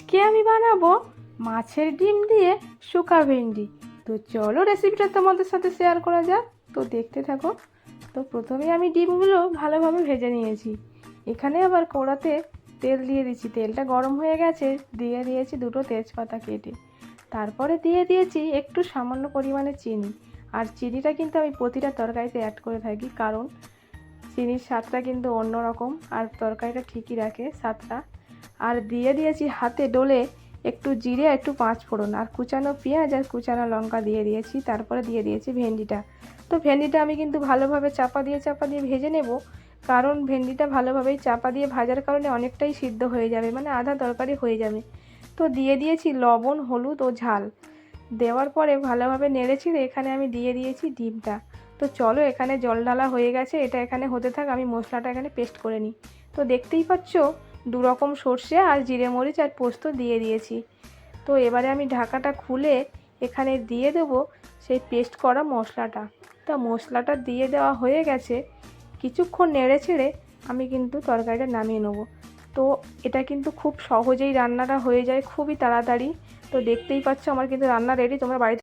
আজকে আমি বানাবো মাছের ডিম দিয়ে শুকা ভেন্ডি। তো চলো রেসিপিটা তোমাদের সাথে শেয়ার করা যাক। তো দেখতে থাকো। তো প্রথমে আমি ডিমগুলো ভালোভাবে ভেজে নিয়েছি। এখানে আবার কড়াতে তেল দিয়ে দিচ্ছি। তেলটা গরম হয়ে গেছে, দিয়ে দিয়েছি দুটো তেজপাতা কেটে। তারপরে দিয়ে দিয়েছি একটু সামান্য পরিমাণে চিনি। আর চিনিটা কিন্তু আমি প্রতিটা তরকারিতে অ্যাড করে থাকি, কারণ চিনির স্বাদটা কিন্তু অন্যরকম। আর তরকারিটা ঠিকই রাখে স্বাদটা। আর দিয়ে দিয়েছি হাতে ডলে একটু জিরে একটু পাঁচ ফোড়ন। আর কুচানো পেঁয়াজ আর কুচানো লঙ্কা দিয়ে দিয়েছি, তারপরে দিয়ে দিয়েছি ভেন্ডিটা। তো ভেন্ডিটা আমি কিন্তু ভালোভাবে চাপা দিয়ে চাপা দিয়ে ভেজে নেব, কারণ ভেন্ডিটা ভালোভাবেই চাপা দিয়ে ভাজার কারণে অনেকটাই সিদ্ধ হয়ে যাবে মানে আধা তরকারি হয়ে যাবে। তো দিয়ে দিয়েছি লবণ, হলুদ ও ঝাল। দেওয়ার পরে ভালোভাবে নেড়েছিলে এখানে আমি দিয়ে দিয়েছি ডিমটা। তো চলো এখানে জল ঢালা হয়ে গেছে, এটা এখানে হতে থাক, আমি মশলাটা এখানে পেস্ট করে নিই। তো দেখতেই পাচ্ছ দু রকম সর্ষে আর জিরে মরিচ আর পোস্ত দিয়ে দিয়েছি। তো এবারে আমি ঢাকাটা খুলে এখানে দিয়ে দেবো সেই পেস্ট করা মশলাটা। তা মশলাটা দিয়ে দেওয়া হয়ে গেছে। কিছুক্ষণ নেড়ে ছেড়ে আমি কিন্তু তরকারিটা নামিয়ে নেব। তো এটা কিন্তু খুব সহজেই রান্নাটা হয়ে যায়, খুবই তাড়াতাড়ি। তো দেখতেই পাচ্ছ আমার কিন্তু রান্না রেডি তোমরা বাড়িতে